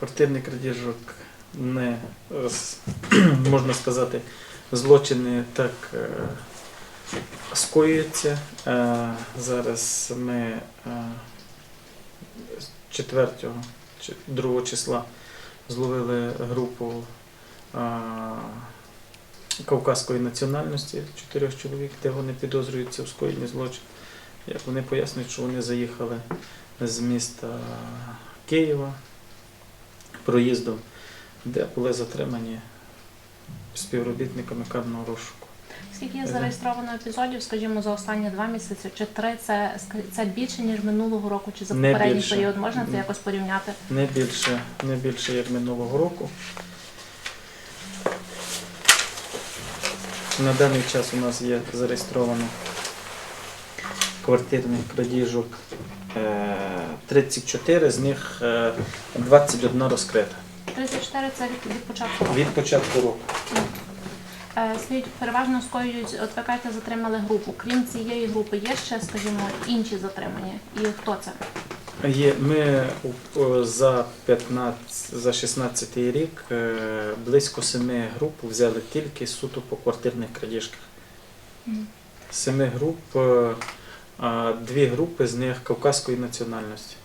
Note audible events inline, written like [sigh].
квартирний крадіжок не е, [clears throat] можна сказати, злочини так е, скоюються. Е, Зараз ми е, з 4 чи 2 числа зловили групу е, кавказької національності чотирьох чоловік, де вони підозрюються в скоєнні злочин. Як вони пояснюють, що вони заїхали з міста Києва проїздом, де були затримані співробітниками карного розшуку. Скільки є зареєстровано епізодів, скажімо, за останні два місяці чи три, це, це більше, ніж минулого року, чи за попередній період можна це якось порівняти? Не більше, не більше як минулого року. На даний час у нас є зареєстровано квартирних крадіжок е, 34, з них е, 21 розкрита 34 це від, від початку року. від початку року. Е, Скажіть, переважно скоюють, от ви кажете, затримали групу. Крім цієї групи, є ще, скажімо, інші затримані. І хто це? Є, ми за 15, за 16 рік е, близько семи груп взяли тільки суто по квартирних крадіжках. Семи груп, е, дві групи з них кавказької національності.